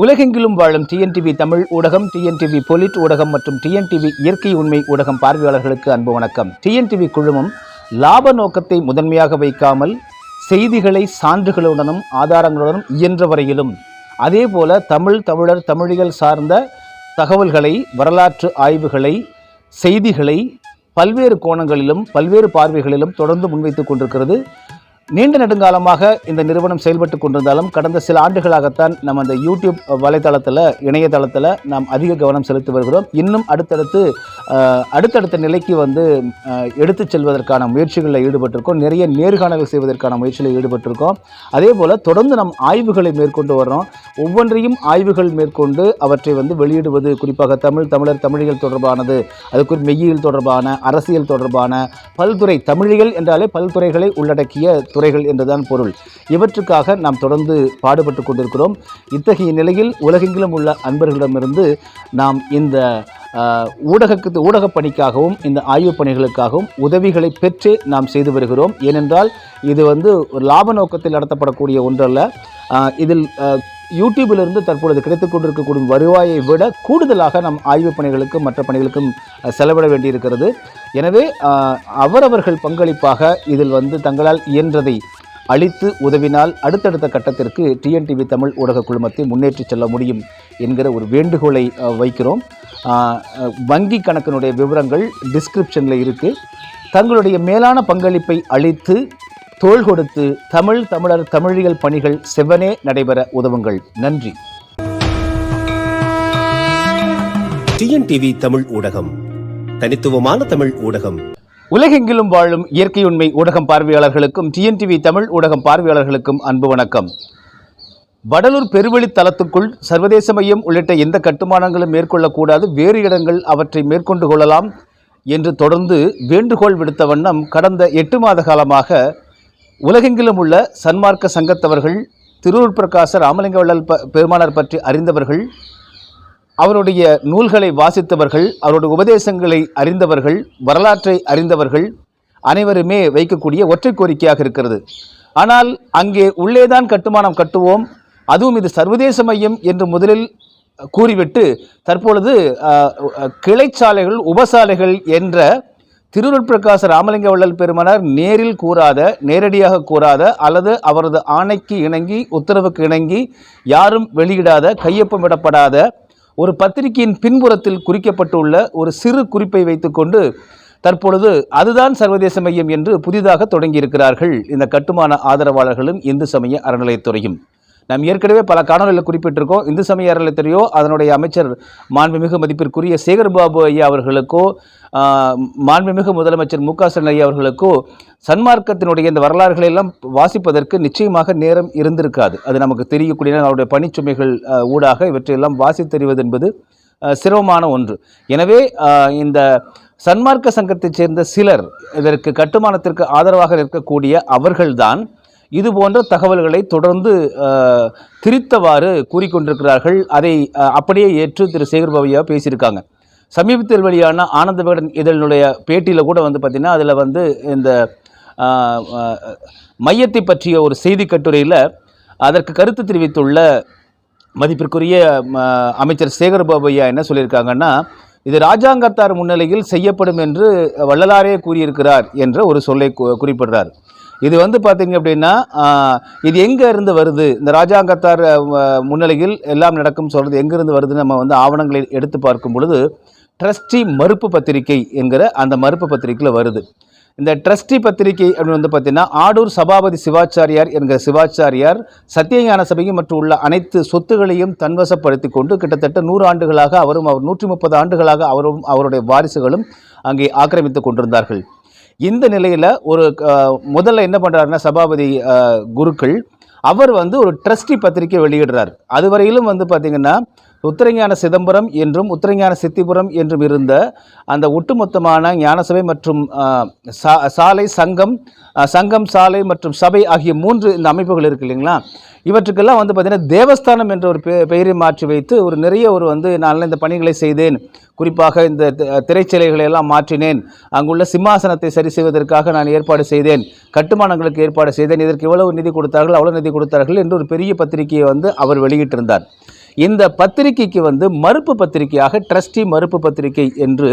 உலகெங்கிலும் வாழும் டிஎன்டிவி தமிழ் ஊடகம் டிஎன்டிவி பொலிட் ஊடகம் மற்றும் டிஎன்டிவி இயற்கை உண்மை ஊடகம் பார்வையாளர்களுக்கு அன்பு வணக்கம். டிஎன்டிவி குழுமம் லாப நோக்கத்தை முதன்மையாக வைக்காமல் செய்திகளை சான்றுகளுடனும் ஆதாரங்களுடனும் இயன்ற வரையிலும் அதேபோல தமிழ் தமிழர் தமிழிகள் சார்ந்த தகவல்களை வரலாற்று ஆய்வுகளை செய்திகளை பல்வேறு கோணங்களிலும் பல்வேறு பார்வைகளிலும் தொடர்ந்து முன்வைத்துக் கொண்டிருக்கிறது. நீண்ட நெடுங்காலமாக இந்த நிறுவனம் செயல்பட்டு கொண்டிருந்தாலும் கடந்த சில ஆண்டுகளாகத்தான் நம்ம அந்த யூடியூப் வலைதளத்தில் இணையதளத்தில் நாம் அதிக கவனம் செலுத்தி வருகிறோம். இன்னும் அடுத்தடுத்து அடுத்தடுத்த நிலைக்கு வந்து எடுத்துச் செல்வதற்கான முயற்சிகளில் ஈடுபட்டிருக்கோம். நிறைய நேர்காணல்கள் செய்வதற்கான முயற்சியில் ஈடுபட்டிருக்கோம். அதே போல் தொடர்ந்து நம் ஆய்வுகளை மேற்கொண்டு வர்றோம். ஒவ்வொன்றையும் ஆய்வுகள் மேற்கொண்டு அவற்றை வந்து வெளியிடுவது குறிப்பாக தமிழ் தமிழர் தமிழியல் தொடர்பானது அதுக்கு மெய்யியல் தொடர்பான அரசியல் தொடர்பான பல்துறை தமிழிகள் என்றாலே பல்துறைகளை உள்ளடக்கிய துறைகள் என்றுதான் பொருள். இவற்றுக்காக நாம் தொடர்ந்து பாடுபட்டு கொண்டிருக்கிறோம். இத்தகைய நிலையில் உலகெங்கிலும் உள்ள அன்பர்களிடமிருந்து நாம் இந்த ஊடகத்து ஊடகக்கு ஊடகப் பணிக்காகவும் இந்த ஆய்வுப் பணிகளுக்காகவும் உதவிகளை பெற்று நாம் செய்து வருகிறோம். ஏனென்றால் இது வந்து ஒரு லாப நோக்கத்தில் நடத்தப்படக்கூடிய ஒன்றல்ல. இதில் யூடியூபிலிருந்து தற்பொழுது கிடைத்துக் கொண்டிருக்கக்கூடிய வருவாயை விட கூடுதலாக நம் ஆய்வுப் பணிகளுக்கும் மற்ற பணிகளுக்கும் செலவிட வேண்டியிருக்கிறது. எனவே அவரவர்கள் பங்களிப்பாக இதில் வந்து தங்களால் இயன்றதை அளித்து உதவினால் அடுத்தடுத்த கட்டத்திற்கு டிஎன்டிவி தமிழ் ஊடக குழுமத்தை முன்னேற்றிச் செல்ல முடியும் என்கிற ஒரு வேண்டுகோளை வைக்கிறோம். வங்கி கணக்கினுடைய விவரங்கள் டிஸ்கிரிப்ஷனில் இருக்குது தங்களுடைய மேலான பங்களிப்பை அளித்து தோள் கொடுத்து தமிழ் தமிழர் தமிழியல் பணிகள் செவ்வனே நடைபெற உதவுங்கள். நன்றி. டிஎன்டிவி தமிழ் ஊடகம். தனித்துவமான தமிழ் ஊடகம். உலகெங்கிலும் வாழும் இயற்கை உண்மை ஊடகம் பார்வையாளர்களுக்கும் டிஎன்டிவி தமிழ் ஊடகம் பார்வையாளர்களுக்கும் அன்பு வணக்கம். வடலூர் பெருவழி தளத்துக்குள் சர்வதேச மையம் உள்ளிட்ட எந்த கட்டுமானங்களும் மேற்கொள்ளக்கூடாது வேறு இடங்கள் அவற்றை மேற்கொண்டு கொள்ளலாம் என்று தொடர்ந்து வேண்டுகோள் விடுத்த வண்ணம் கடந்த எட்டு மாத காலமாக உலகெங்கிலும் உள்ள சன்மார்க்க சங்கத்தவர்கள் திருவூர் பிரகாச ராமலிங்க வள்ளல் ப பெருமானார் பற்றி அறிந்தவர்கள் அவருடைய நூல்களை வாசித்தவர்கள் அவருடைய உபதேசங்களை அறிந்தவர்கள் வரலாற்றை அறிந்தவர்கள் அனைவருமே வைக்கக்கூடிய ஒற்றை கோரிக்கையாக இருக்கிறது. ஆனால் அங்கே உள்ளேதான் கட்டுமானம் கட்டுவோம் அதுவும் இது சர்வதேச மையம் என்று முதலில் கூறிவிட்டு தற்பொழுது கிளைச்சாலைகள் உபசாலைகள் என்ற திருவருட்பிரகாச ராமலிங்க வள்ளல் பெருமனார் நேரில் கூறாத நேரடியாக கூறாத அல்லது அவரது ஆணைக்கு இணங்கி உத்தரவுக்கு இணங்கி யாரும் வெளியிடாத கையொப்பமிடப்படாத ஒரு பத்திரிகையின் பின்புறத்தில் குறிக்கப்பட்டுள்ள ஒரு சிறு குறிப்பை வைத்துக்கொண்டு தற்பொழுது அதுதான் சர்வதேச மையம் என்று புதிதாக தொடங்கியிருக்கிறார்கள். இந்த கட்டுமான ஆதரவாளர்களும் இந்து சமய அறநிலையத்துறையும். நாம் ஏற்கனவே பல காணொலியில் குறிப்பிட்டிருக்கோம். இந்து சமய அறநிலையத்துறையோ அதனுடைய அமைச்சர் மாண்புமிகு மதிப்பிற்குரிய சேகர்பாபு ஐயா அவர்களுக்கோ மாண்புமிகு முதலமைச்சர் மு க ஸ்டாலின் ஐயா அவர்களுக்கோ சன்மார்க்கத்தினுடைய இந்த வரலாறுகளை எல்லாம் வாசிப்பதற்கு நிச்சயமாக நேரம் இருந்திருக்காது. அது நமக்கு தெரியக்கூடிய அவருடைய பணிச்சுமைகள் ஊடாக இவற்றையெல்லாம் வாசித்தறிவது என்பது சிரமமான ஒன்று. எனவே இந்த சன்மார்க்க சங்கத்தைச் சேர்ந்த சிலர் இதற்கு கட்டுமானத்திற்கு ஆதரவாக நிற்கக்கூடிய அவர்கள்தான் இது போன்ற தகவல்களை தொடர்ந்து திரித்தவாறு கூறிக்கொண்டிருக்கிறார்கள். அதை அப்படியே ஏற்று திரு. சேகர்பாபையா பேசியிருக்காங்க. சமீபத்தில் வெளியான ஆனந்த விகடன் இதழினுடைய பேட்டியில் கூட வந்து பார்த்திங்கன்னா அதில் வந்து இந்த மையத்தை பற்றிய ஒரு செய்தி கட்டுரையில் அதற்கு கருத்து தெரிவித்துள்ள மதிப்பிற்குரிய ம, அமைச்சர் சேகர்பாபு ஐயா என்ன சொல்லியிருக்காங்கன்னா இது ராஜாங்கத்தார் முன்னிலையில் செய்யப்படும் என்று வள்ளலாரே கூறியிருக்கிறார் என்ற ஒரு சொல்லை குறிப்பிடுறார். இது வந்து பார்த்தீங்க அப்படின்னா இது எங்கே இருந்து வருது? இந்த ராஜாங்கத்தார் முன்னிலையில் எல்லாம் நடக்கும் சொல்கிறது எங்கேருந்து வருதுன்னு நம்ம வந்து ஆவணங்களை எடுத்து பார்க்கும் பொழுது ட்ரஸ்டி மறுப்பு பத்திரிகை என்கிற அந்த மறுப்பு பத்திரிகையில் வருது. இந்த ட்ரஸ்டி பத்திரிகை அப்படின்னு வந்து பார்த்தீங்கன்னா ஆடூர் சபாபதி சிவாச்சாரியார் என்கிற சிவாச்சாரியார் சத்தியஞான சபையும் மற்றும் உள்ள அனைத்து சொத்துகளையும் தன்வசப்படுத்தி கொண்டு கிட்டத்தட்ட நூறு ஆண்டுகளாக அவரும் அவர் நூற்றி முப்பது ஆண்டுகளாக அவரும் அவருடைய வாரிசுகளும் அங்கே ஆக்கிரமித்து கொண்டிருந்தார்கள். இந்த நிலையில் ஒரு முதல்ல என்ன பண்ணுறாருன்னா சபாபதி குருக்கள் அவர் வந்து ஒரு ட்ரஸ்டி பத்திரிக்கை வெளியிடுறார். அதுவரையிலும் வந்து பார்த்திங்கன்னா உத்தரஞான சிதம்பரம் என்றும் உத்தரஞான சித்திபுரம் என்றும் இருந்த அந்த ஒட்டுமொத்தமான ஞானசபை மற்றும் சா- சாலை சங்கம் சங்கம் சாலை மற்றும் சபை ஆகிய மூன்று இந்த அமைப்புகள் இருக்கு இல்லைங்களா? இவற்றுக்கெல்லாம் வந்து பார்த்திங்கன்னா தேவஸ்தானம் என்ற ஒரு பெ பெயரை மாற்றி வைத்து ஒரு நிறைய ஒரு வந்து நான் இந்த பணிகளை செய்தேன். குறிப்பாக இந்த திரைச்சிலைகளை எல்லாம் மாற்றினேன். அங்குள்ள சிம்மாசனத்தை சரி செய்வதற்காக நான் ஏற்பாடு செய்தேன். கட்டுமானங்களுக்கு ஏற்பாடு செய்தேன். இதற்கு இவ்வளவு நிதி கொடுத்தார்கள் அவ்வளோ நிதி கொடுத்தார்கள் என்று ஒரு பெரிய பத்திரிகையை வந்து அவர் வெளியிட்டிருந்தார். இந்த பத்திரிகைக்கு வந்து மறுப்பு பத்திரிகையாக ட்ரஸ்டி மறுப்பு பத்திரிகை என்று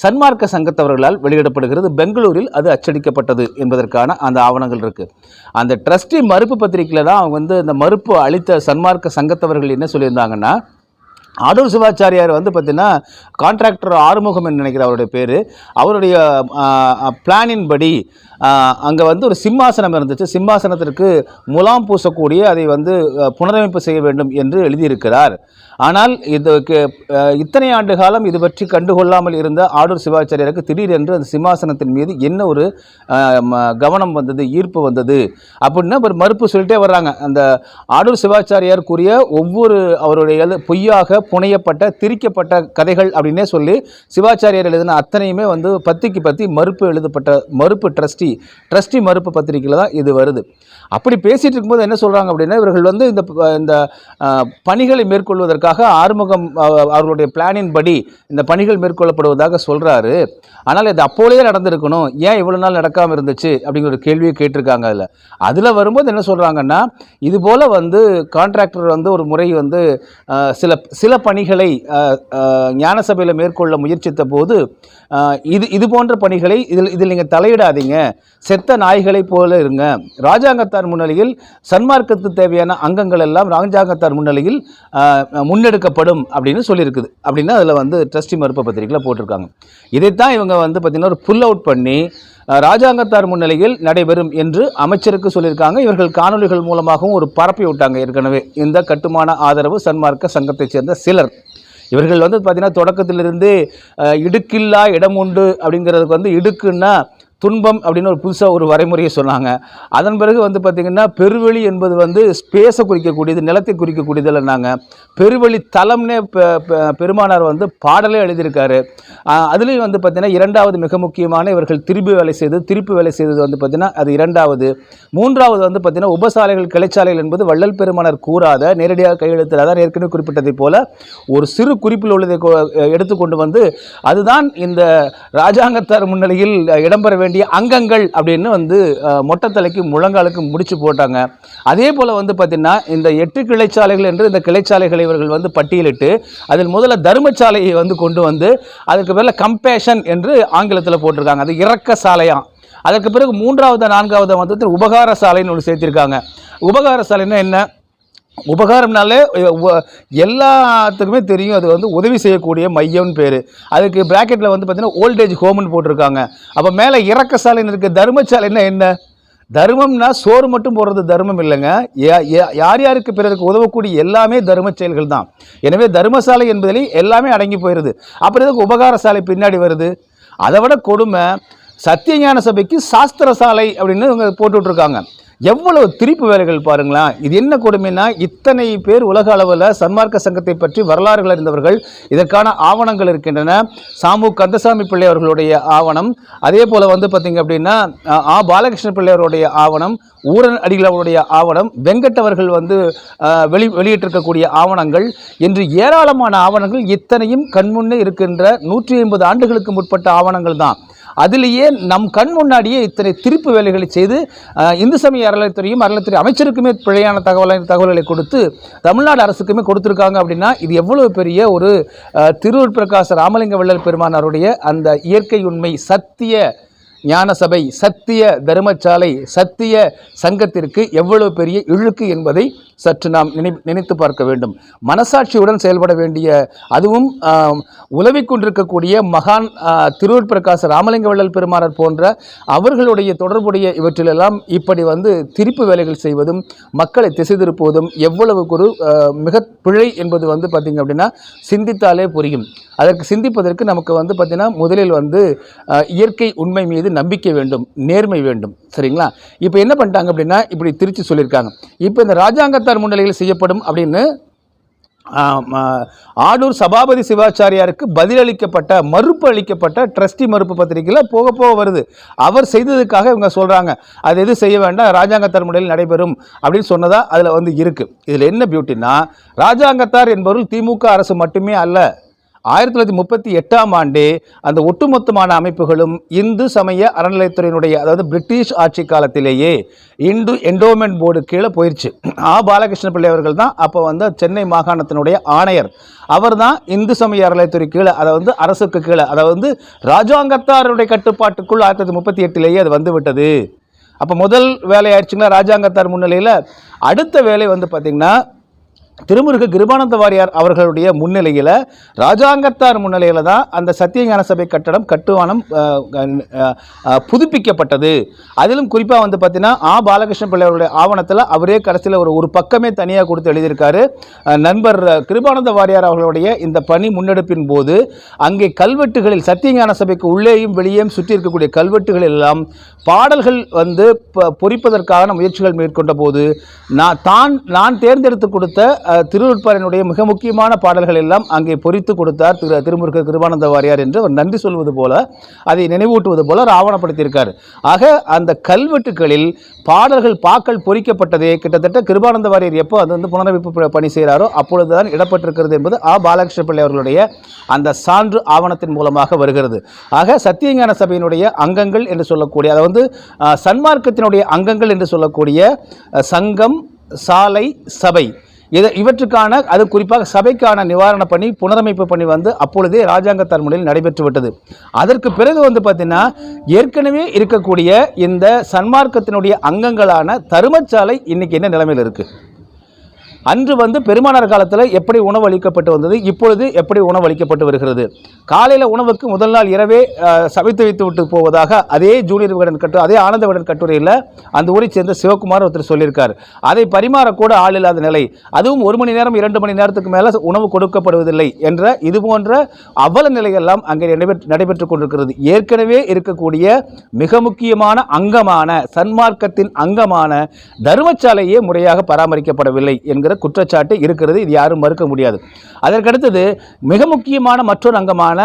சன்மார்க்க சங்கத்தவர்களால் வெளியிடப்படுகிறது. பெங்களூரில் அது அச்சடிக்கப்பட்டது என்பதற்கான அந்த ஆவணங்கள் இருக்குது அந்த ட்ரஸ்டி மறுப்பு பத்திரிகையில் தான் அவங்க வந்து இந்த மறுப்பு அளித்த சன்மார்க்க சங்கத்தவர்கள் என்ன சொல்லியிருந்தாங்கன்னா ஆடூர் சிவாச்சாரியார் வந்து பார்த்தீங்கன்னா கான்ட்ராக்டர் ஆறுமுகம் என்று நினைக்கிற அவருடைய பேர். அவருடைய பிளானின் படி அங்கே வந்து ஒரு சிம்மாசனம் இருந்துச்சு. சிம்மாசனத்திற்கு முலாம் பூசக்கூடிய அதை வந்து புனரமைப்பு செய்ய வேண்டும் என்று எழுதியிருக்கிறார். ஆனால் இதுக்கு இத்தனை ஆண்டு காலம் இது பற்றி கண்டுகொள்ளாமல் இருந்த ஆடூர் சிவாச்சாரியருக்கு திடீரென்று அந்த சிம்மாசனத்தின் மீது என்ன ஒரு ம- கவனம் வந்தது ஈர்ப்பு வந்தது அப்படின்னு ஒரு மறுப்பு சொல்லிட்டே வர்றாங்க. அந்த ஆடூர் சிவாச்சாரியார் கூறிய ஒவ்வொரு அவருடைய பொய்யாக புனையப்பட்ட திரிக்கப்பட்ட கதைகள் அப்படின்னே சொல்லி சிவாச்சாரியார் எழுதின அத்தனையுமே வந்து பத்திக்கு பத்தி மறுப்பு எழுதப்பட்ட மறுப்பு ட்ரஸ்டி ட்ரஸ்டி மறுப்பு பத்திரிகையில் தான் இது வருது. அப்படி பேசிட்டு இருக்கும்போது என்ன சொல்கிறாங்க அப்படின்னா இவர்கள் வந்து இந்த இந்த பணிகளை மேற்கொள்வதற்காக ஆறுமுகம் அவர்களுடைய பிளானின் படி இந்த பணிகள் மேற்கொள்ளப்படுவதாக சொல்கிறாரு ஆனால் இது அப்போலேயே நடந்திருக்கணும். ஏன் இவ்வளோ நாள் நடக்காமல் இருந்துச்சு? அப்படிங்கிற ஒரு கேள்வியை கேட்டிருக்காங்க அதில். அதில் வரும்போது என்ன சொல்கிறாங்கன்னா இது போல் வந்து கான்ட்ராக்டர் வந்து ஒரு முறை வந்து சில சில பணிகளை ஞானசபையில் ஞான சபையில் மேற்கொள்ள முயற்சித்த போது இது இது போன்ற பணிகளை இதில் இதில் நீங்கள் தலையிடாதீங்க. செத்த நாய்களைப் போல இருங்க. ராஜாங்கத்தார் முன்னிலையில் சன்மார்க்கத்துக்கு தேவையான அங்கங்கள் எல்லாம் ராஜாங்கத்தார் முன்னிலையில் முன்னெடுக்கப்படும் அப்படின்னு சொல்லியிருக்குது. அப்படின்னா அதில் வந்து ட்ரஸ்டி மறுப்பு பத்திரிகையில் போட்டிருக்காங்க. இதைத்தான் இவங்க வந்து பார்த்திங்கன்னா ஒரு புல் அவுட் பண்ணி ராஜாங்கத்தார் முன்னிலையில் நடைபெறும் என்று அமைச்சருக்கு சொல்லியிருக்காங்க. இவர்கள் காணொளிகள் மூலமாகவும் ஒரு பரப்பி விட்டாங்க ஏற்கனவே. இந்த கட்டுமான ஆதரவு சன்மார்க்க சங்கத்தைச் சேர்ந்த சிலர். இவர்கள் வந்து பார்த்தீங்கன்னா தொடக்கத்திலிருந்து இடுக்கில்லா இடம் உண்டு அப்படிங்கிறதுக்கு வந்து இடுக்குன்னா துன்பம் அப்படின்னு ஒரு புதுசாக ஒரு வரைமுறையை சொன்னாங்க. அதன் பிறகு வந்து பார்த்திங்கன்னா பெருவெளி என்பது வந்து ஸ்பேஸை குறிக்கக்கூடியது நிலத்தை குறிக்கக்கூடியது இல்லைன்னாங்க பெருவெளி தலம்னே பெ- பெ- பெருமானார் வந்து பாடலே எழுதியிருக்காரு. அதுலேயும் வந்து பார்த்திங்கன்னா இரண்டாவது மிக முக்கியமான இவர்கள் திருப்பி வேலை செய்தது திருப்பி வேலை செய்தது வந்து பார்த்திங்கன்னா அது இரண்டாவது. மூன்றாவது வந்து பார்த்திங்கன்னா உபசாலைகள் கிளைச்சாலைகள் என்பது வள்ளல் பெருமானார் கூறாத நேரடியாக கையெழுத்தில் அதான் ஏற்கனவே குறிப்பிட்டதைப் போல ஒரு சிறு குறிப்பில் உள்ளதை எடுத்துக்கொண்டு வந்து அதுதான் இந்த ராஜாங்கத்தார் முன்னிலையில் இடம்பெற வேண்டிய அங்கங்கள் அப்படின்னு வந்து அஹ், மொட்டைத்தலைக்கு முழங்காலுக்கு முடிச்சு போட்டாங்க. அதே போல் வந்து பார்த்திங்கன்னா இந்த எட்டு கிளைச்சாலைகள் என்று இந்த கிளைச்சாலைகளை இவர்கள் வந்து பட்டியலிட்டு அதில் முதல்ல தர்மசாலையை வந்து கொண்டு வந்து அதுக்கு பேரில் கம்பேஷன் என்று ஆங்கிலத்தில் போட்டிருக்காங்க. அது இறக்க சாலையாம் அதற்கு பிறகு மூன்றாவது நான்காவது வந்து உபகார சாலைன்னு ஒன்று சேர்த்திருக்காங்க. உபகார சாலைன்னா என்ன? உபகாரம்னாலே எல்லாத்துக்குமே தெரியும் அது வந்து உதவி செய்யக்கூடிய மையம்னு பேர். அதுக்கு ப்ராக்கெட்டில் வந்து பார்த்தீங்கன்னா ஓல்டேஜ் ஹோம்னு போட்டிருக்காங்க. அப்போ மேலே இறக்க சாலைன்னு இருக்குது தர்மசாலைன்னா என்ன? தர்மம்னா சோறு மட்டும் போடுறது தர்மம் இல்லைங்க. யா- யார் யாருக்கு பிறருக்கு உதவக்கூடிய எல்லாமே தர்ம செயல்கள் தான். எனவே தர்மசாலை என்பதிலே எல்லாமே அடங்கி போயிடுது அப்புறம் எதுக்கு உபகார சாலை பின்னாடி வருது? அதை விட கொடுமை சத்தியஞான சபைக்கு சாஸ்திர சாலை அப்படின்னு இவங்க போட்டுட்ருக்காங்க. எவ்வளவு திருப்பு வேலைகள் பாருங்களேன். இது என்ன கொடுமைன்னா இத்தனை பேர் உலக அளவில் சன்மார்க்க சங்கத்தை பற்றி வரலாறுகள் அறிந்தவர்கள் இதற்கான ஆவணங்கள் இருக்கின்றன. சாமு கந்தசாமி பிள்ளை அவர்களுடைய ஆவணம். அதே போல் வந்து பார்த்தீங்க அப்படின்னா ஆ பாலகிருஷ்ண பிள்ளை அவருடைய ஆவணம் ஊரன் அடிகள் அவருடைய ஆவணம் வெங்கட் அவர்கள் வந்து வெளி வெளியிட்டிருக்கக்கூடிய ஆவணங்கள். என்று ஏராளமான ஆவணங்கள் இத்தனையும் கண்முன்னே இருக்கின்ற நூற்றி ஐம்பது ஆண்டுகளுக்கு முற்பட்ட ஆவணங்கள் தான். அதிலேயே நம் கண் முன்னாடியே இத்தனை திருப்பு வேலைகளை செய்து இந்து சமய அறநிலைத்துறையும் அறநிலைத்துறை அமைச்சருக்குமே பிழையான தகவலை தகவல்களை கொடுத்து தமிழ்நாடு அரசுக்குமே கொடுத்துருக்காங்க அப்படின்னா இது எவ்வளவு பெரிய ஒரு அஹ், திருவூர் பிரகாச ராமலிங்க வள்ளல் பெருமானாருடைய அந்த இயற்கை உண்மை சத்திய ஞான சபை சத்திய தர்மசாலை சத்திய சங்கத்திற்கு எவ்வளவு பெரிய இழுக்கு என்பதை சற்று நாம் நினை நினைத்து பார்க்க வேண்டும். மனசாட்சியுடன் செயல்பட வேண்டிய அதுவும் உலவிக் கொண்டிருக்கக்கூடிய மகான் திருவூர் பிரகாச ராமலிங்க வள்ளல் பெருமானார் போன்ற அவர்களுடைய தொடர்புடைய இவற்றிலெல்லாம் இப்படி வந்து திருப்பு வேலைகள் செய்வதும் மக்களை திசை திருப்புவதும் எவ்வளவு ஒரு மிக பிழை என்பது வந்து பார்த்திங்க அப்படின்னா சிந்தித்தாலே புரியும். அதற்கு சிந்திப்பதற்கு நமக்கு வந்து பார்த்திங்கன்னா முதலில் வந்து இயற்கை உண்மை மீது நம்பிக்கை வேண்டும் நேர்மை வேண்டும். சரிங்களா? இப்போ என்ன பண்ணிட்டாங்க அப்படின்னா இப்படி திருச்சி சொல்லியிருக்காங்க. இப்போ இந்த ராஜாங்கத்தார் முன்னிலையில் செய்யப்படும் அப்படின்னு ஆடூர் சபாபதி சிவாச்சாரியாருக்கு பதிலளிக்கப்பட்ட மறுப்பு அளிக்கப்பட்ட ட்ரஸ்டி மறுப்பு பத்திரிகையில் போக போக வருது. அவர் செய்ததுக்காக இவங்க சொல்கிறாங்க அது எது செய்ய வேண்டாம் ராஜாங்கத்தார் முறையில் நடைபெறும் அப்படின்னு சொன்னதாக அதில் வந்து இருக்குது இதில் என்ன பியூட்டின்னா ராஜாங்கத்தார் என்பவர்கள் திமுக அரசு மட்டுமே அல்ல. ஆயிரத்தி தொள்ளாயிரத்தி முப்பத்தி எட்டாம் ஆண்டே அந்த ஒட்டுமொத்தமான அமைப்புகளும் இந்து சமய அறநிலையத்துறையினுடைய அதாவது பிரிட்டிஷ் ஆட்சி காலத்திலேயே இந்து என்டோமெண்ட் போர்டு கீழே போயிடுச்சு ஆ பாலகிருஷ்ண பிள்ளை அவர்கள் தான் அப்போ வந்து சென்னை மாகாணத்தினுடைய ஆணையர். அவர் தான் இந்து சமய அறநிலையத்துறை கீழே அதை வந்து அரசுக்கு கீழே அதை வந்து ராஜாங்கத்தாருடைய கட்டுப்பாட்டுக்குள் ஆயிரத்தி தொள்ளாயிரத்தி முப்பத்தி எட்டிலேயே அது வந்துவிட்டது அப்போ முதல் வேலை ஆயிடுச்சுங்களா ராஜாங்கத்தார் முன்னிலையில்? அடுத்த வேலை வந்து பார்த்திங்கன்னா திருமுருக கிருபானந்த வாரியார் அவர்களுடைய முன்னிலையில் ராஜாங்கத்தார் முன்னிலையில் தான் அந்த சத்தியஞான சபை கட்டடம் கட்டுமானம் புதுப்பிக்கப்பட்டது. அதிலும் குறிப்பாக வந்து பார்த்தீங்கன்னா ஆ பாலகிருஷ்ண பிள்ளை அவருடைய ஆவணத்தில் அவரே கடைசியில் ஒரு ஒரு பக்கமே தனியாக கொடுத்து எழுதியிருக்காரு. நண்பர் கிருபானந்த வாரியார் அவர்களுடைய இந்த பணி முன்னெடுப்பின் போது அங்கே கல்வெட்டுகளில் சத்தியஞான சபைக்கு உள்ளேயும் வெளியேயும் சுற்றி இருக்கக்கூடிய கல்வெட்டுகள் எல்லாம் பாடல்கள் வந்து ப- பொறிப்பதற்கான முயற்சிகள் மேற்கொண்ட போது நான் தான் நான் தேர்ந்தெடுத்து கொடுத்த அஹ், மிக முக்கியமான பாடல்கள் எல்லாம் அங்கே பொறித்து கொடுத்தார் திரு திருமுருக கிருபானந்த வாரியார் என்று அவர் நன்றி சொல்வது போல அதை நினைவூட்டுவது போல அவர் ஆவணப்படுத்தியிருக்கார் ஆக அந்த கல்வெட்டுகளில் பாடல்கள் பாக்கள் பொறிக்கப்பட்டதே கிட்டத்தட்ட கிருபானந்த வாரியர் எப்போ அது வந்து புனரமைப்பு பணி செய்கிறாரோ அப்பொழுதுதான் இடப்பட்டிருக்கிறது என்பது ஆ. பாலகிருஷ்ண பிள்ளை அவர்களுடைய அந்த சான்று ஆவணத்தின் மூலமாக வருகிறது. ஆக சத்தியஞான சபையினுடைய அங்கங்கள் என்று சொல்லக்கூடிய அதை வந்து சன்மார்க்கத்தினுடைய அங்கங்கள் என்று சொல்லக்கூடிய சங்கம் சாலை சபை இதை இவற்றுக்கான அது குறிப்பாக சபைக்கான நிவாரண பணி புனரமைப்பு பணி வந்து அப்பொழுதே ராஜாங்க தன்முறையில் நடைபெற்று விட்டது. அதற்கு பிறகு வந்து பார்த்தீங்கன்னா ஏற்கனவே இருக்கக்கூடிய இந்த சன்மார்க்கத்தினுடைய அங்கங்களான தருமச்சாலை இன்னைக்கு என்ன நிலைமையில் இருக்குது அன்று வந்து பெருமானார் காலத்தில் எப்படி உணவு அளிக்கப்பட்டு வந்தது இப்பொழுது எப்படி உணவு அளிக்கப்பட்டு வருகிறது? காலையில் உணவுக்கு முதல் நாள் இரவே சமைத்து வைத்து விட்டு போவதாக அதே ஜூனியர் விகடன் கட்டு அதே ஆனந்த விகடன் கட்டுரையில் அந்த ஊரை சேர்ந்த சிவகுமார் ஒருத்தர் சொல்லியிருக்கார். அதை பரிமாறக்கூட ஆள் இல்லாத நிலை. அதுவும் ஒரு மணி நேரம் இரண்டு மணி நேரத்துக்கு மேலே உணவு கொடுக்கப்படுவதில்லை என்ற இது போன்ற அவல நிலையெல்லாம் அங்கே நடைபெற்று நடைபெற்றுக் கொண்டிருக்கிறது. ஏற்கனவே இருக்கக்கூடிய மிக முக்கியமான அங்கமான சன்மார்க்கத்தின் அங்கமான தர்மசாலையே முறையாக பராமரிக்கப்படவில்லை என்கிற குற்றச்சாட்டு இருக்கிறது. இது யாரும் மறுக்க முடியாது. அதற்கடுத்தது மிக முக்கியமான மற்றொரு அங்கமான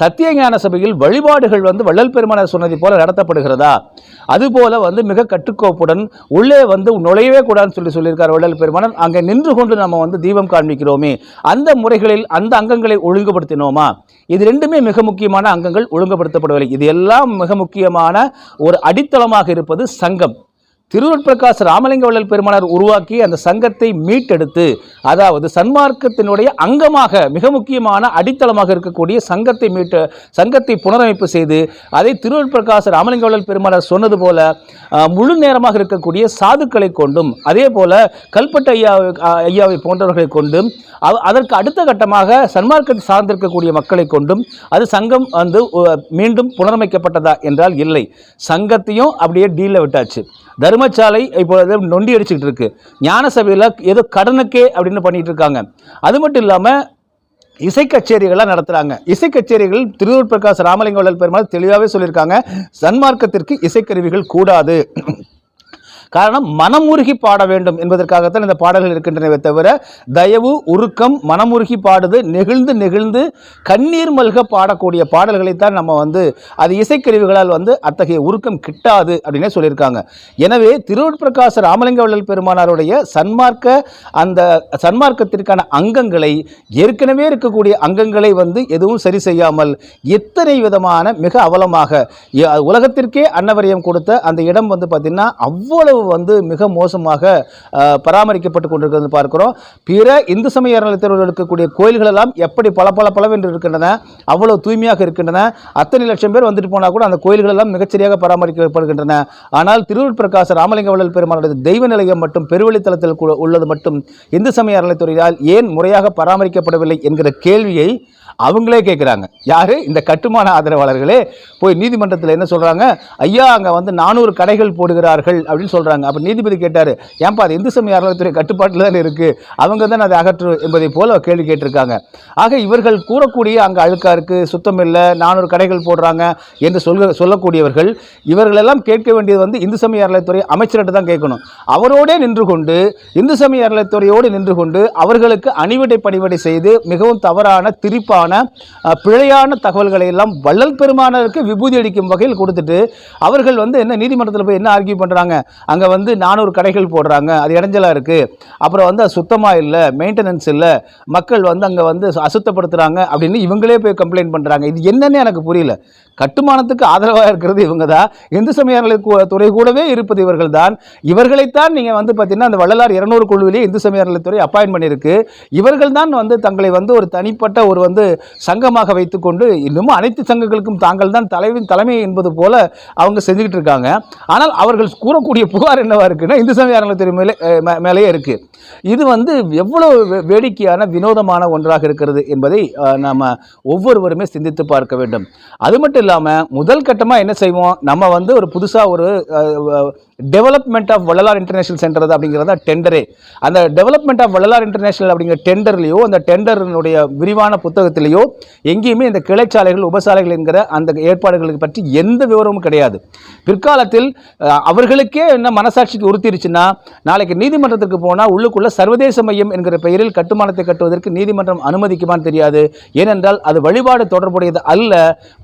சத்தியஞான சபையில் வழிபாடுகள் வந்து வள்ளல் பெருமானார் சொன்னதை போல நடத்தப்படுகிறதா? அதுபோல வந்து மிக கட்டுக்கோப்புடன் உள்ளே வந்து நுழையவே கூடாதுன்னு சொல்லி சொல்லியிருக்கார் வள்ளல் பெருமானார். அங்கே நின்று கொண்டு நம்ம வந்து தீபம் காண்பிக்கிறோமே. அந்த முறைகளில் அந்த அங்கங்களை ஒழுங்குபடுத்தினோமா? இது ரெண்டுமே மிக முக்கியமான அங்கங்கள் ஒழுங்குபடுத்தப்படவில்லை. இது எல்லாம் மிக முக்கியமான ஒரு அடித்தளமாக இருப்பது சங்கம். திருவட்பிரகாஷ் ராமலிங்க வள்ளல் பெருமானார் உருவாக்கி அந்த சங்கத்தை மீட்டெடுத்து அதாவது சன்மார்க்கத்தினுடைய அங்கமாக மிக முக்கியமான அடித்தளமாக இருக்கக்கூடிய சங்கத்தை மீட்டு சங்கத்தை புனரமைப்பு செய்து அதை திருவட்பிரகாஷ் ராமலிங்க வள்ளல் பெருமானார் சொன்னது போல முழு நேரமாக இருக்கக்கூடிய சாதுக்களை கொண்டும் அதே போல கல்பட்டு ஐயா ஐயாவை போன்றவர்களை கொண்டும் அதற்கு அடுத்த கட்டமாக சன்மார்க்கத்தை சார்ந்திருக்கக்கூடிய மக்களை கொண்டும் அது சங்கம் வந்து மீண்டும் புனரமைக்கப்பட்டதா என்றால் இல்லை. சங்கத்தையும் அப்படியே டீலில் விட்டாச்சு. தர்மசாலை இப்போ நொண்டி அடிச்சுக்கிட்டு இருக்கு. ஞான சபையில் ஏதோ கடனுக்கே அப்படின்னு பண்ணிட்டு இருக்காங்க. அது மட்டும் இல்லாமல் இசை கச்சேரிகள்லாம் நடத்துகிறாங்க இசை கச்சேரிகள் திருவூர் பிரகாஷ் ராமலிங்க வள்ளல் பெருமாள் தெளிவாகவே சொல்லியிருக்காங்க. சன்மார்க்கத்திற்கு இசைக்கருவிகள் கூடாது. காரணம் மனமுருகி பாட வேண்டும் என்பதற்காகத்தான் இந்த பாடல்கள் இருக்கின்றனவே தவிர தயவு உருக்கம் மனமுருகி பாடுது நெகிழ்ந்து நெகிழ்ந்து கண்ணீர் மல்க பாடக்கூடிய பாடல்களைத்தான் நம்ம வந்து அது இசைக்கருவிகளால் வந்து அத்தகைய உருக்கம் கிட்டாது அப்படின்னே சொல்லியிருக்காங்க. எனவே திருவட்பிரகாச ராமலிங்க வள்ளல் பெருமானாருடைய சன்மார்க்க அந்த சன்மார்க்கத்திற்கான அங்கங்களை ஏற்கனவே இருக்கக்கூடிய அங்கங்களை வந்து எதுவும் சரி செய்யாமல் எத்தனை விதமான மிக அவலமாக உலகத்திற்கே அன்னவரியம் கொடுத்த அந்த இடம் வந்து பார்த்திங்கன்னா அவ்வளவு வந்து மிக மோசமாக பராமரிக்கப்பட்டு கொண்டிருக்கிறது பார்க்கிறோம். பிற இந்து சமய அறநிலையத்தில் இருக்கக்கூடிய கோயில்கள் எல்லாம் எப்படி பல பல பலவென்று இருக்கின்றன அவ்வளவு தூய்மையாக இருக்கின்றன அத்தனை லட்சம் பேர் வந்துட்டு போனால் கூட அந்த கோயில்கள் எல்லாம் மிகச்சரியாக பராமரிக்கப்படுகின்றன. ஆனால் திருவள்ளுவர் பிரகாச ராமலிங்க வள்ளல் பெருமானுடைய தெய்வ நிலையம் மட்டும் பெருவழித்தலத்தில் உள்ளது மட்டும் இந்து சமய அறநிலையத்துறையால் ஏன் முறையாக பராமரிக்கப்படவில்லை என்கிற கேள்வியை அவங்களே கேட்குறாங்க யாரு? இந்த கட்டுமான ஆதரவாளர்களே. போய் நீதிமன்றத்தில் என்ன சொல்கிறாங்க ஐயா அங்கே வந்து நானூறு கடைகள் போடுகிறார்கள் அப்படின்னு சொல்கிறாங்க அப்போ நீதிபதி கேட்டார் ஏன்பா அது இந்து சமய அறநிலையத்துறை கட்டுப்பாட்டில் தான் இருக்குது அவங்க தான் அதை அகற்று என்பதை போல கேள்வி கேட்டிருக்காங்க. ஆக இவர்கள் கூறக்கூடிய அங்கே அழுக்காக இருக்குது சுத்தம் இல்லை நானூறு கடைகள் போடுறாங்க என்று சொல்ல சொல்லக்கூடியவர்கள் இவர்களெல்லாம் கேட்க வேண்டியது வந்து இந்து சமய அறநிலையத்துறை அமைச்சர்கிட்ட தான் கேட்கணும். அவரோடே நின்று கொண்டு இந்து சமய அறநிலையத்துறையோடு நின்று கொண்டு அவர்களுக்கு அணிவிடை பணிவடை செய்து மிகவும் தவறான திரிப்பாக தொடர்பான பிழையான தகவல்களை எல்லாம் வள்ளல் பெருமானருக்கு விபூதி அளிக்கும் வகையில் கொடுத்துட்டு அவர்கள் வந்து என்ன நீதிமன்றத்தில் போய் என்ன ஆர்கியூ பண்ணுறாங்க அங்கே வந்து நானூறு கடைகள் போடுறாங்க அது இடைஞ்சலாக இருக்குது அப்புறம் வந்து அது சுத்தமாக இல்லை மெயின்டெனன்ஸ் இல்லை மக்கள் வந்து அங்கே வந்து அசுத்தப்படுத்துகிறாங்க அப்படின்னு இவங்களே போய் கம்ப்ளைண்ட் பண்ணுறாங்க இது என்னன்னு எனக்கு புரியல. கட்டுமானத்துக்கு ஆதரவாக இருக்கிறது இவங்க தான் இந்து சமய துறை கூடவே இருப்பது இவர்கள் தான் இவர்களைத்தான் நீங்கள் வந்து பார்த்தீங்கன்னா அந்த வள்ளலார் இருநூறு குழுவிலேயே இந்து சமயநிலைத்துறை அப்பாயின் பண்ணியிருக்கு. இவர்கள் தான் வந்து தங்களை வந்து ஒரு தனிப்பட்ட ஒரு வந்து சங்கமாக வைத்துக்கொண்டு இன்னமும் அனைத்து சங்கங்களுக்கும் தாங்கள் தான் தலைவின் தலைமை என்பது போல அவங்க செஞ்சுக்கிட்டு இருக்காங்க. ஆனால் அவர்கள் கூறக்கூடிய புகார் என்னவாக இருக்குன்னா இந்து சமயநிலைத்துறை மேலே மே- மேலேயே இருக்குது இது வந்து எவ்வளோ வே- வேடிக்கையான வினோதமான ஒன்றாக இருக்கிறது என்பதை நாம் ஒவ்வொருவருமே சிந்தித்து பார்க்க வேண்டும். அது மட்டும் இல்லாமல் முதல் கட்டமாக என்ன செய்வோம்? நம்ம வந்து ஒரு புதுசாக ஒரு development of Vallalar international centre அப்படிங்கிறத டெண்டரே அந்த டெவலப்மெண்ட் ஆஃப் வள்ளலார் இன்டர்நேஷனல் அப்படிங்கிற டெண்டர்லையோ அந்த டெண்டரினுடைய விரிவான புத்தகத்திலேயோ எங்கேயுமே இந்த கிளைச்சாலைகள் உபசாலைகள் என்கிற அந்த ஏற்பாடுகளுக்கு பற்றி எந்த விவரமும் கிடையாது. பிற்காலத்தில் அவர்களுக்கே என்ன மனசாட்சிக்கு உறுத்திருச்சுன்னா நாளைக்கு நீதிமன்றத்திற்கு போனால் உள்ளுக்குள்ள சர்வதேச மையம் என்கிற பெயரில் கட்டுமானத்தை கட்டுவதற்கு நீதிமன்றம் அனுமதிக்குமான்னு தெரியாது. ஏனென்றால் அது வழிபாடு தொடர்புடையது அல்ல.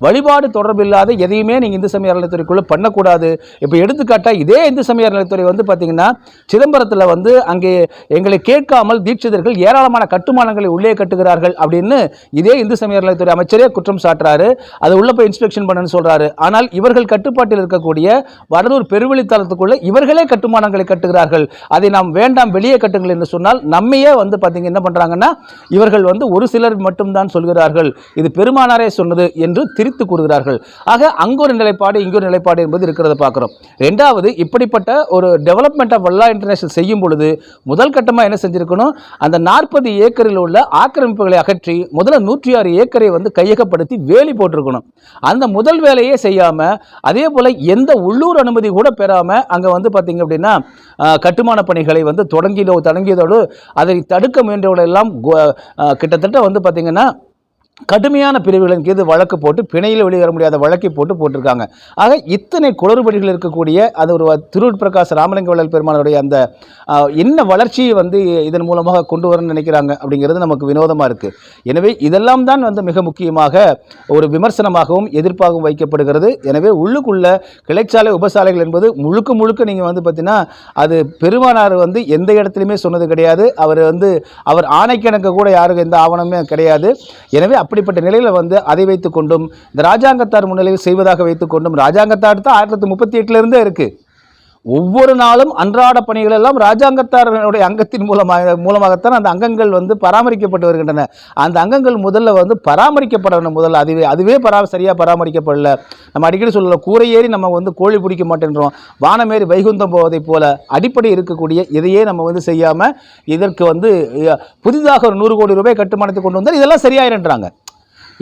வழிபாடு தொடர்பில்லாத எதையுமே நீங்கள் இந்து சமய அறநிலையத்துறைக்குள்ளே பண்ணக்கூடாது. இப்போ எடுத்துக்காட்டால் இதே இந்து சமய அறநிலையத்துறை வந்து பார்த்தீங்கன்னா சிதம்பரத்தில் வந்து அங்கே எங்களை கேட்காமல் தீட்சிதர்கள் ஏராளமான கட்டுமானங்களை உள்ளே கட்டுகிறார்கள் அப்படின்னு இதே இந்து சமய அறநிலையத்துறை அமைச்சரே குற்றம் சாட்டுறாரு. அது உள்ள போய் இன்ஸ்பெக்ஷன் பண்ணுன்னு சொல்கிறாரு ஆனால் இவர்கள் கட்டுப்பாட்டில் இருக்கக்கூடிய வடலூர் பெருவெளித்தளத்துக்குள்ளே இவர்களே கட்டுமானங்களை கட்டுகிறார்கள். அதை நாம் வேண்டாம் வெளியே கட்டுங்கள் என்று சொன்னால் நம்மையே வந்து பார்த்தீங்க என்ன பண்ணுறாங்கன்னா இவர்கள் வந்து ஒரு சிலர் மட்டும்தான் சொல்கிறார்கள். இது பெருமானாரே சொன்னது என்று திரித்து கூறுகிறார்கள். ஆக அங்கொரு நிலைப்பாடு இங்கொரு நிலைப்பாடு என்பது இருக்கிறத பார்க்குறோம். ரெண்டாவது அப்படிப்பட்ட ஒரு டெவலப்மெண்ட் ஆஃப் வல்லா இன்டர்நேஷனல் செய்யும் பொழுது முதல் கட்டமாக என்ன செஞ்சுருக்கணும்? அந்த நாற்பது ஏக்கரில் உள்ள ஆக்கிரமிப்புகளை அகற்றி முதல்ல நூற்றி ஆறு ஏக்கரை வந்து கையகப்படுத்தி வேலி போட்டிருக்கணும். அந்த முதல் வேலையே செய்யாமல் அதே போல் எந்த உள்ளூர் அனுமதி கூட பெறாமல் அங்கே வந்து பார்த்திங்க அப்படின்னா கட்டுமான பணிகளை வந்து தொடங்கியதோ தொடங்கியதோடு அதை தடுக்க முயன்றவர்கள் எல்லாம் கிட்டத்தட்ட வந்து பார்த்தீங்கன்னா கடுமையான பிரிவுகளின் கீது வழக்கு போட்டு பிணையில் வெளிவர முடியாத வழக்கை போட்டு போட்டிருக்காங்க. ஆக இத்தனை குளறுபடிகள் இருக்கக்கூடிய அது ஒரு திருவூர் பிரகாஷ் ராமலிங்க வள்ளல் பெருமானுடைய அந்த என்ன வளர்ச்சியை வந்து இதன் மூலமாக கொண்டு வரணும்னு நினைக்கிறாங்க அப்படிங்கிறது நமக்கு வினோதமாக இருக்குது எனவே இதெல்லாம் தான் வந்து மிக முக்கியமாக ஒரு விமர்சனமாகவும் எதிர்ப்பாகவும் வைக்கப்படுகிறது. எனவே உள்ளுக்குள்ள கிளைச்சாலை உபசாலைகள் என்பது முழுக்க முழுக்க நீங்கள் வந்து பார்த்தீங்கன்னா அது பெருமானார் வந்து எந்த இடத்துலையுமே சொன்னது கிடையாது. அவர் வந்து அவர் ஆணைக்கணக்கு கூட யாருக்கு எந்த ஆவணமே கிடையாது. எனவே அப்படிப்பட்ட நிலையில் வந்து அதை வைத்துக்கொண்டும் இந்த ராஜாங்கத்தார் முன்னிலையில் செய்வதாக வைத்துக்கொண்டும் ராஜாங்கத்தார் தான் ஆயிரத்தி தொள்ளாயிரத்தி முப்பத்தி எட்டுலேருந்தே இருக்குது ஒவ்வொரு நாளும் அன்றாட பணிகள் எல்லாம் ராஜாங்கத்தாரனுடைய அங்கத்தின் மூலமாக மூலமாகத்தான் அந்த அங்கங்கள் வந்து பராமரிக்கப்பட்டு வருகின்றன. அந்த அங்கங்கள் முதல்ல வந்து பராமரிக்கப்படணும் முதல்ல அதுவே அதுவே பரா சரியாக பராமரிக்கப்படல. நம்ம அடிக்கடி சொல்லலை கூரை ஏறி நம்ம வந்து கோழி பிடிக்க மாட்டேன்றோம். வானமேறி வைகுந்தம் போவதைப் போல அடிப்படை இருக்கக்கூடிய இதையே நம்ம வந்து செய்யாமல் இதற்கு வந்து புதிதாக ஒரு நூறு கோடி ரூபாய் கட்டுமானத்தை கொண்டு வந்தால் இதெல்லாம் சரியாயிருன்றாங்க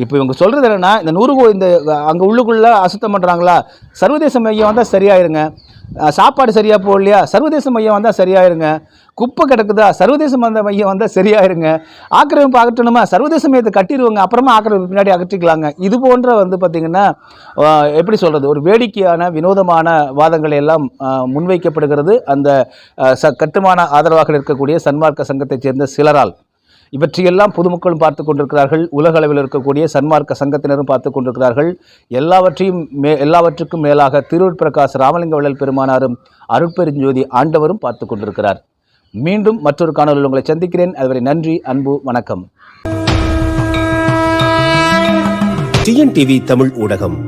இப்போ இவங்க சொல்கிறது என்னன்னா இந்த நூறு கோ இந்த அங்கே உள்ளுக்குள்ளே அசுத்தம் பண்ணுறாங்களா சர்வதேச மையம் வந்தால் சரியாயிருங்க. சாப்பாடு சரியாக போகலையா? சர்வதேச மையம் வந்தால் சரியாயிருங்க. குப்பை கிடக்குதா? சர்வதேச மந்த மையம் வந்தால் சரியாயிருங்க. ஆக்கிரமிப்பு அகற்றணுமா? சர்வதேச மையத்தை கட்டிடுவாங்க அப்புறமா ஆக்கிரமிப்பு பின்னாடி அகற்றிக்கலாங்க. இது போன்ற வந்து பார்த்திங்கன்னா எப்படி சொல்கிறது ஒரு வேடிக்கையான வினோதமான வாதங்களை எல்லாம் முன்வைக்கப்படுகிறது. அந்த ச கட்டுமான ஆதரவாக இருக்கக்கூடிய சன்மார்க்க சங்கத்தைச் சேர்ந்த சிலரால். இவற்றையெல்லாம் பொதுமக்களும் பார்த்து கொண்டிருக்கிறார்கள். உலக அளவில் இருக்கக்கூடிய சன்மார்க்க சங்கத்தினரும் பார்த்து கொண்டிருக்கிறார்கள். எல்லாவற்றையும் மே எல்லாவற்றுக்கும் மேலாக திருவூர் பிரகாஷ் ராமலிங்க வள்ளல் பெருமானாரும் அருட்பெருஞ்சோதி ஆண்டவரும் பார்த்து கொண்டிருக்கிறார். மீண்டும் மற்றொரு காணொலியில் உங்களை சந்திக்கிறேன். அதுவரை நன்றி அன்பு வணக்கம். டிஎன்டிவி தமிழ் ஊடகம்.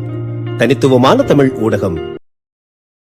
தனித்துவமான தமிழ் ஊடகம்.